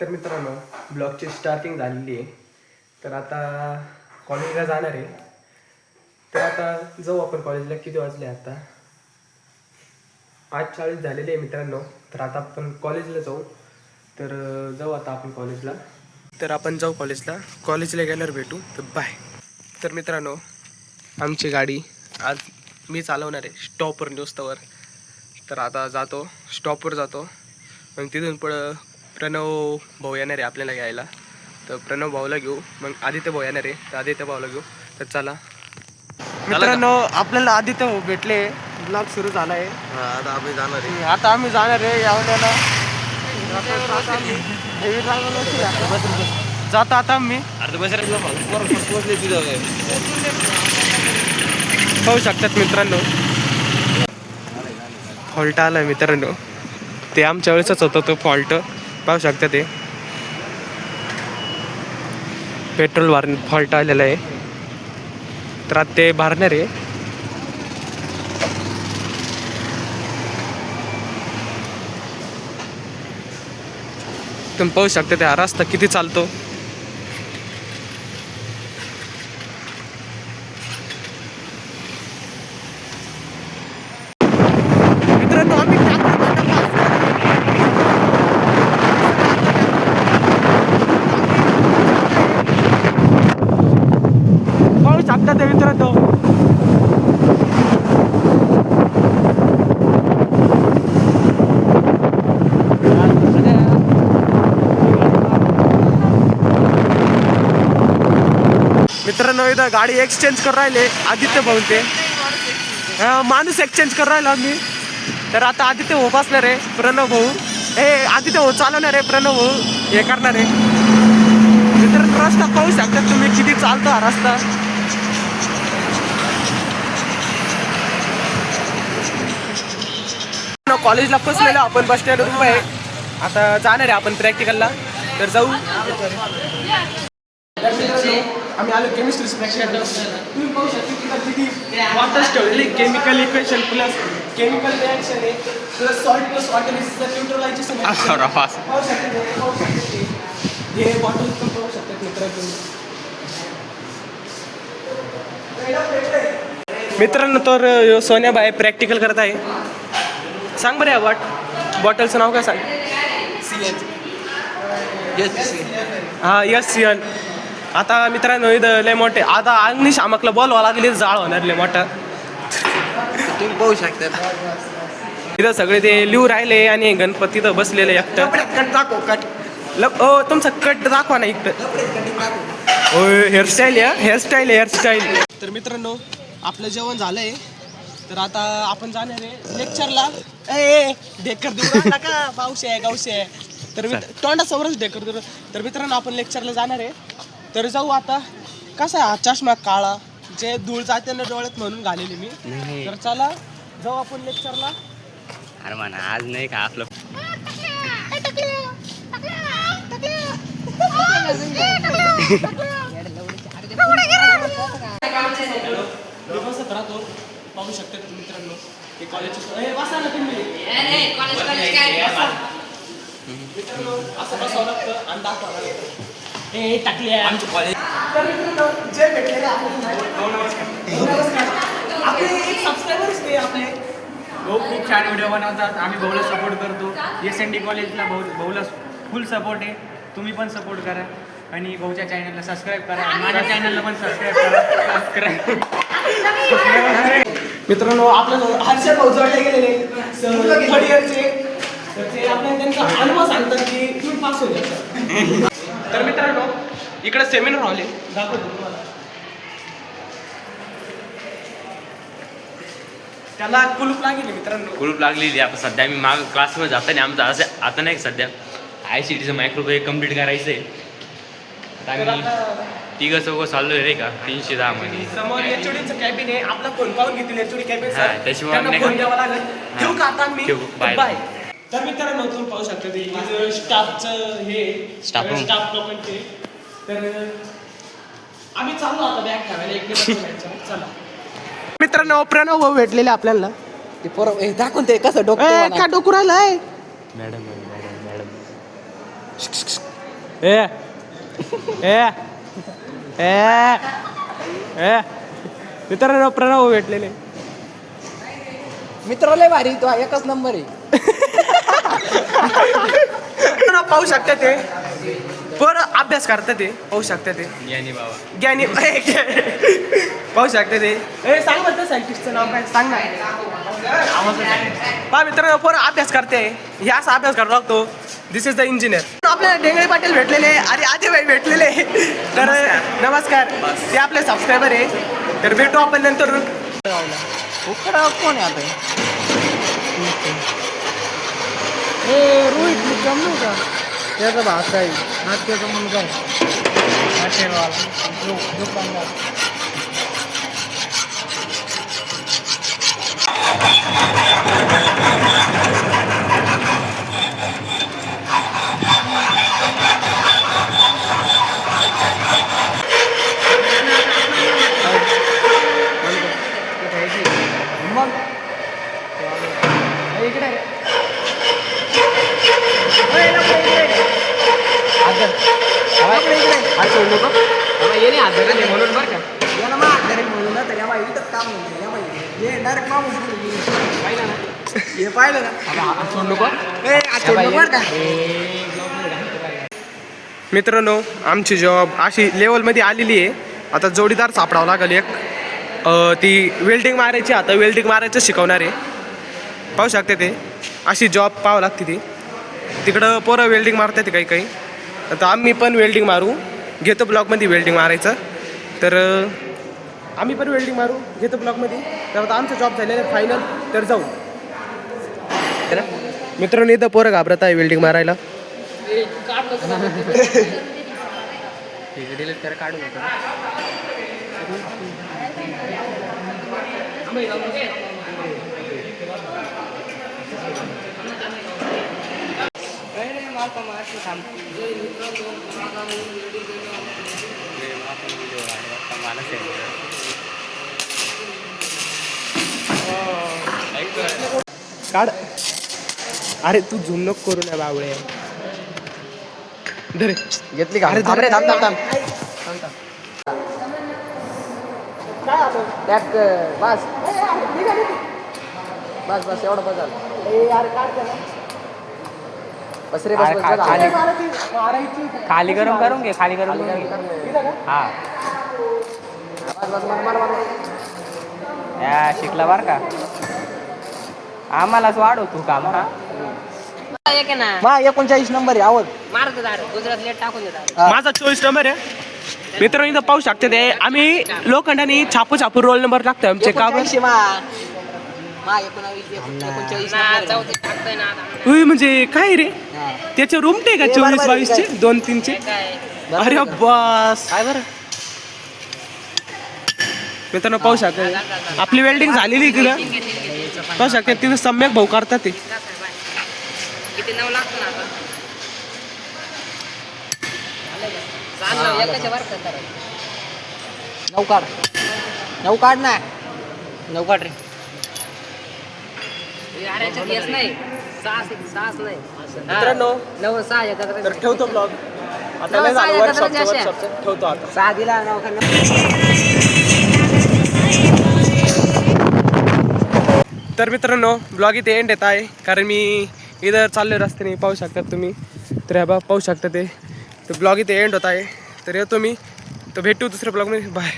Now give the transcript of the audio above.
तर मित्रांनो ब्लॉगची स्टार्टिंग झालेली आहे. तर आता कॉलेजला जाणार आहे. तर आता जाऊ आपण कॉलेजला किती वाजले आता? आठ चाळीस झालेले आहे मित्रांनो. तर आता आपण कॉलेजला जाऊ. तर जाऊ आता आपण कॉलेजला तर आपण जाऊ कॉलेजला कॉलेजला गेल्यावर भेटू. तर बाय तर मित्रांनो आमची गाडी आज मी चालवणार आहे स्टॉपवर न्यूजतावर तर आता जातो. स्टॉपवर जातो. आणि तिथून पुढं प्रणव भाऊ येणार आहे आपल्याला घ्यायला. तर प्रणव भाऊला घेऊ. मग आदित्य भाऊ येणार आहे. तर आदित्य भाऊला घेऊ. तर चला. मित्रांनो आपल्याला आदित्य भाऊ भेटले. ब्लॉग सुरू झाला आहे आता आम्ही जाणार आहे. आता आम्ही जाणार आहे यावल्याला. जाता आता आम्ही. अर्ध पाहू शकतात मित्रांनो. फॉल्ट आलाय मित्रांनो. ते आमच्या वेळेसच होतं तो फॉल्ट पाहू शकता ते. पेट्रोल वार फॉल्ट आलेला आहे. तर आता ते भरणार आहे. तुम्ही पाहू शकता ते हा रस्ता किती चालतो मित्रांनो आम्ही पाहू शकता ते मित्रांनो मित्रांनो इथं गाडी एक्सचेंज कर राहिले आदित्य भाऊ ते. माणूस एक्सचेंज कर राहिलो आम्ही तर आता आदित्य भाऊ बसणार आहे प्रणव भाऊ. हे आदित्य भाऊ चालवणार आहे प्रणव भाऊ. हे करणार आहे. तर रस्ता पाहू शकता तुम्ही किती चालतो हा रस्ता. कॉलेजला फसलेलो आपण बस स्टँड आहे. आता जाणार आहे आपण प्रॅक्टिकलला तर जाऊ. आम्ही आलो केमिस्ट्री प्रॅक्टिकल तुम्ही पाहू शकता तिथं किती वॉटर्स ठेवलेले chemical equation plus chemical reaction आहे plus salt plus water is the neutralization पाहू शकता पाहू शकता. हे बॉटल पण पाहू शकतात मित्रांनो मित्रांनो तर अ, सोन्याबाई प्रॅक्टिकल करत आहे. सांग बरं या बॉट बॉटलचं नाव काय सांग? हा यस सियन आता मित्रांनो इथं लय मोठे आता अग्निश आमकला बोलवा लागले जाळ होणार लय मोठा. तुम्ही पाहू शकता. इथं सगळे ते लिहू राहिले आणि गणपती इथं बसलेले एकटं. कट दाखव कट. ओ तुमचा कट दाखवा ना इकडं ओ हेअरस्टाईल आहे हेअरस्टाईल हेअरस्टाईल तर मित्रांनो आपलं जेवण झालंय. तर आता आपण जाणार आहे लेक्चरला ए ढेकर देऊ नका गावस आहे तर मी तोंडासमोरच ढेकर देऊ तर मित्रांनो आपण लेक्चरला जाणार आहे. तर जाऊ आता कसा आहे हा चष्मा काळा जे धूळ जाते ना डोळ्यात म्हणून घालेली मी तर चला जाऊ आपण लेक्चरला अरे म्हणा आज नाही का आपलं मी बसत राहतो पाहू शकतात तुम्ही मित्रांनो हे कॉलेजचे ए, बसा ना तुम्ही मित्रांनो असं बसावं लागतं आणि दाखवावं लागतं ए आमचं कॉलेज तर मित्रांनो जे भेटलेले आपले आपले एक सबस्क्रायबर्स ते आपले भाऊ खूप छान व्हिडिओ बनवतात. आम्ही भाऊला सपोर्ट करतो. एस एन डी कॉलेजला भाऊ भाऊला फुल सपोर्ट आहे. तुम्ही पण सपोर्ट करा. आणि भाऊच्या चॅनलला सबस्क्राईब करा. माझ्या चॅनलला पण सबस्क्राईब करा. सबस्क्राईब मित्रांनो आपलं हर्षद भाऊ जोडले गेलेले थर्ड इयरचे तर ते आपल्याला त्यांचा अनुभव सांगतात की तुम्ही पास होऊ शकता. तर मित्रांनो इकडे सेमिनार हॉल आहे. दाखवतो तुम्हाला. त्याला कुलूप लागेल मित्रांनो. कुलूप लागलेली आता सध्या मी माग क्लासमध्ये जाताना आमचं असं आता नाही सध्या? आय सी टीचं मायक्रोवेव्ह कंप्लीट करायचं आहे आम्ही तिघं चौघं चाललो रे का? तीनशे दहा मध्ये समोर एचओडीचं कॅबिन आहे. आपला फोन पाहून घेतील एचओडी कॅबिन हा, त्याशिवाय नाही का? फोन द्यावा लागेल. ठेवू का आता मी ठेवू. बाय तर मित्रांनो तुम्ही पाहू शकता ते स्टाफचं हे. स्टाफ लोकांचे. तर आम्ही चाललो आता बॅग ठेवायला एक मिनिट चला. मित्रांनो प्रणव भाऊ भेटलेले आपल्याला. ते पोरं ए, दाखवून ते कसं डोकं का डोकू राहिलाय. Madam madam madam. ए ए ए ए. मित्रांनो प्रणव भेटलेले. मित्र लय भारी तो एकच नंबर आहे. पाहू शकता ते. बरं अभ्यास करता ते पाहू शकता ते. ज्ञानी बाबा. ज्ञानी पाहू शकता ते. ए सांग बरं सायंटिस्टचं नाव काय? सांग ना. पहा मित्रांनो पोरं अभ्यास करते. हे असा अभ्यास करावा लागतो. दिस इज द इंजिनियर आपल्याला डेंगळे पाटील भेटलेले आणि आदिबाई भेटलेले तर नमस्कार. ते आपले सबस्क्रायबर आहे. तर भेटू आपण नंतर. कोण आहे आता? रोहित जमलो का त्याचा भात आहे हा त्याचा मुलगा आहे दुकानदार मग इकडे म्हणून बरं का. याला मग हात धरेल म्हणून ना तर या बाई इथंच काम नाही या बाई. हे डायरेक्ट मागून पुढे गेले. पाहिलं ना? हे पाहिलं ना. सोड नको. ए, आज सोडलं बरं का. मित्रांनो आमची जॉब अशी लेवलमध्ये आलेली आहे. आता जोडीदार सापडावं लागेल एक. अं, ती वेल्डिंग मारायची आता वेल्डिंग मारायचं शिकवणार आहे. पाहू शकते ते. अशी जॉब पाहावं लागते ती. तिकडं पोरं वेल्डिंग मारतात काही काही. आता आम्ही पण वेल्डिंग मारू. घेतो ब्लॉकमध्ये वेल्डिंग मारायचं. तर आम्ही पण वेल्डिंग मारू घेतो ब्लॉकमध्ये तर आता आमचं जॉब झालेलं आहे फायनल तर जाऊ. है ना? मित्रांनो इथं पोरं घाबरत आहे वेल्डिंग मारायला. काढ. अरे तू झुम नको करू ना बावळे. धरे. घेतली का? अरे, थांब रे थांब थांब. थांब टॅक बस. बस बस एवढं बस झालं. बस रे बस बस बस झालं. खाली गरम करून घे खाली गरम करून घे. हा. बस बस मार मार मार या शिकला बर का? आम्हालाच वाढव तू काम हा. एक ना. मा एकोणचाळीस नंबर आहे आवड. मारत दार गुजरात लेट टाकून देतात माझा चोवीस नंबर आहे. मित्रांनो इथं पाहू शकते ते. आम्ही लोखंडाने छापू छापू रोल नंबर टाकतो आमचे का बरं? मा. म्हणजे काय रे. त्याचे रूमटे का हे चोवीस बावीसचे? काय? दोन तीनचे? काय? अरे बस. काय बरं? मित्रांनो पाहू शकते. आपली वेल्डिंग झालेली इकडं पाहू शकते तिथं सम्यक भाऊ करतात ते. नऊ काढ. नऊ काढ ना. नऊ काढ रे याच्या येस नाही सहा सहाच नाही हा. मित्रांनो नऊ सहा एकत्र तर ठेवतो ब्लॉग आता नाही झालं. ठेवतो आता. सहा दिला नऊ खाली. तर मित्रांनो ब्लॉग इथे एंड येत आहे. कारण मी इथं चाललोय रस्त्याने पाहू शकतात तुम्ही. तर ह्या बा पाहू शकता ते. तर ब्लॉग इथे एंड होत आहे. तर येतो मी. तर भेटू दुसऱ्या ब्लॉगमध्ये बाय